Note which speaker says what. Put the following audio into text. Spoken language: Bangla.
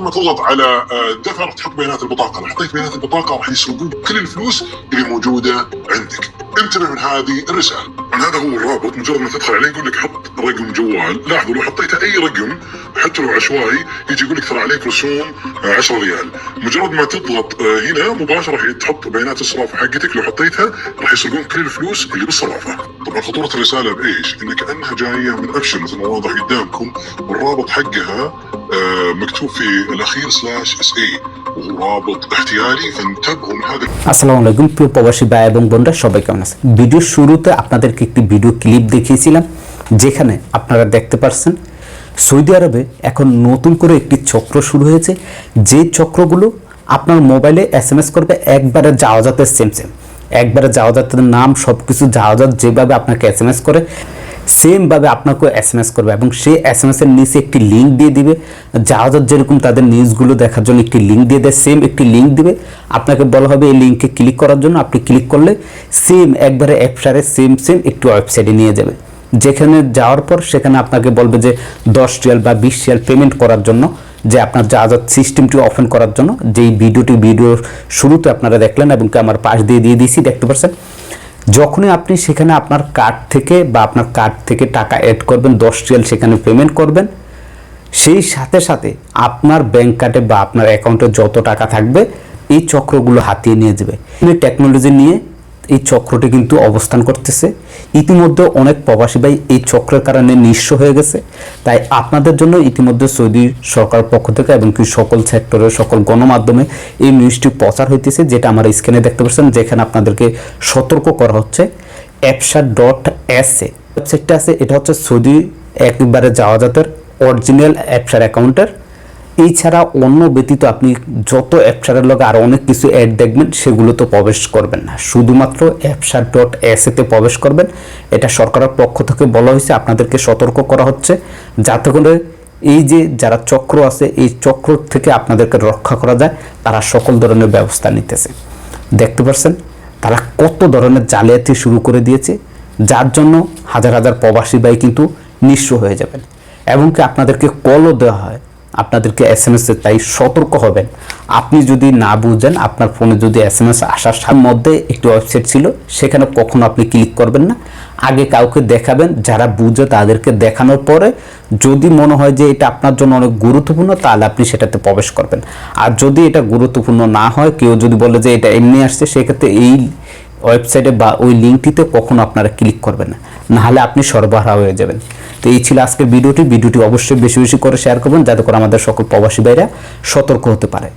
Speaker 1: مجرد ما تضغط على آه، دفع رح تحط بيانات البطاقه رح يعطيك بيانات البطاقه رح يسرقون كل الفلوس اللي موجودة عندك. انتبه من هذه الرسالة. هذا هو الرابط. مجرد ما تدخل عليه يقول لك حط رقم جوال. لاحظوا لو حطيت أي رقم حتى لو عشوائي يجي يقول لك ترى عليك رسوم آه، 10 ريال. مجرد ما تضغط آه، هنا مباشرة راح تحط بيانات الصرافة حقتك. لو حطيتها راح يسرقون كل الفلوس اللي بالصرافة. طبعا خطوره الرساله بايش؟ ان كانها جايه من ابشر مثل ما واضح قدامكم والرابط حقها آه، مكتوب في الاخير سلاش اس اي وهو رابط احتيالي فانتبهوا من هذا
Speaker 2: আসসালামু আলাইকুম প্রিয় প্রবাসী ভাই এবং বোনরা সবাই কেমন আছে ভিডিওর শুরুতে আপনাদেরকে একটি ভিডিও ক্লিপ দেখিয়েছিলাম যেখানে আপনারা দেখতে পাচ্ছেন সৌদি আরবে এখন নতুন করে একটি চক্র শুরু হয়েছে যে চক্রগুলো আপনার মোবাইলে এস এম এস করবে একবারে জাওয়াজাতের সেম সেম একবারে জাওয়াজাতের নাম সব কিছু জাওয়াজাত যেভাবে আপনাকে এস এম এস করে, সেমভাবে আপনাকেও এস এম এস করবে এবং সেই এস এম এস এর নিচে একটি লিঙ্ক দিয়ে দিবে। জাহাজের যেরকম তাদের নিউজগুলো দেখার জন্য একটি লিঙ্ক দিয়ে দেয় সেম একটি লিঙ্ক দিবে। আপনাকে বলা হবে এই লিঙ্কে ক্লিক করার জন্য। আপনি ক্লিক করলে সেম একবারে অ্যাপসারে সেম সেম একটি ওয়েবসাইটে নিয়ে যাবে। যেখানে যাওয়ার পর সেখানে আপনাকে বলবে যে দশ রিয়াল বা বিশ রিয়াল পেমেন্ট করার জন্য। যে আপনার জাহাজত সিস্টেমটি ওপেন করার জন্য, যেই ভিডিওটি ভিডিওর শুরুতে আপনারা দেখলেন এবং আমার পাশ দিয়ে দিয়ে দিয়েছি, দেখতে পাচ্ছেন? যখনই আপনি সেখানে আপনার কার্ড থেকে বা আপনার কার্ড থেকে টাকা অ্যাড করবেন, দশ রিয়াল সেখানে পেমেন্ট করবেন, সেই সাথে সাথে আপনার ব্যাংক কার্ডে বা আপনার অ্যাকাউন্টে যত টাকা থাকবে, এই চক্রগুলো হাতিয়ে নিয়ে যাবে। টেকনোলজি নিয়ে এই চক্রটি কিন্তু অবস্থান করতেছে। ইতিমধ্যে অনেক প্রবাসী ভাই এই চক্রের কারণে নিঃস্ব হয়ে গেছে। তাই আপনাদের জন্য ইতিমধ্যে সৌদি সরকার পক্ষ থেকে এবং কি সকল সেক্টরের সকল গণমাধ্যমে এই নিউজটি প্রচার হইতেছে, যেটা আমার স্ক্রিনে দেখতে পাচ্ছেন, যেখানে আপনাদেরকে সতর্ক করা হচ্ছে। অ্যাপসা ডট এস এ। ওয়েবসাইটটা আছে, এটা হচ্ছে সৌদি একবারে যাওয়া জাতের অরিজিনাল অ্যাপসার অ্যাকাউন্টের। এছাড়া অন্য ব্যতীত আপনি যত অ্যাপসারের লগে আরও অনেক কিছু অ্যাড দেখবেন, সেগুলো তো প্রবেশ করবেন না। শুধুমাত্র অ্যাপসার ডট এসএতে প্রবেশ করবেন। এটা সরকারের পক্ষ থেকে বলা হয়েছে, আপনাদেরকে সতর্ক করা হচ্ছে, যাতে করে এই যে যারা চক্র আছে, এই চক্র থেকে আপনাদেরকে রক্ষা করা যায়, তারা সকল ধরনের ব্যবস্থা নিতেছে। দেখতে পাচ্ছেন তারা কত ধরনের জালিয়াতি শুরু করে দিয়েছে, যার জন্য হাজার হাজার প্রবাসী ভাই কিন্তু নিঃস্ব হয়ে যাবেন। এবং কি আপনাদেরকে কলও দেওয়া হয় আপনাদেরকে এস এম এস তাই সতর্ক হবেন। আপনি যদি না বুঝেন, আপনার ফোনে যদি এস এম এস আসার মধ্যে একটি ওয়েবসাইট ছিল, সেখানে কখনো আপনি ক্লিক করবেন না। আগে কাউকে দেখাবেন, যারা বুঝে তাদেরকে দেখানোর পরে যদি মনে হয় যে এটা আপনার জন্য অনেক গুরুত্বপূর্ণ, তাহলে আপনি সেটাতে প্রবেশ করবেন। আর যদি এটা গুরুত্বপূর্ণ না হয়, কেউ যদি বলে যে এটা এমনি আসছে, সেক্ষেত্রে এই ওয়েবসাইটে বা ওই লিঙ্কটিতে কখনো আপনারা ক্লিক করবেন না। নাহলে আপনি সরবরাহ হয়ে যাবেন। তো এই ছিল আজকের ভিডিওটি। ভিডিওটি অবশ্যই বেশি বেশি করে শেয়ার করবেন, যাতে করে আমাদের সকল প্রবাসী ভাইরা সতর্ক হতে পারে।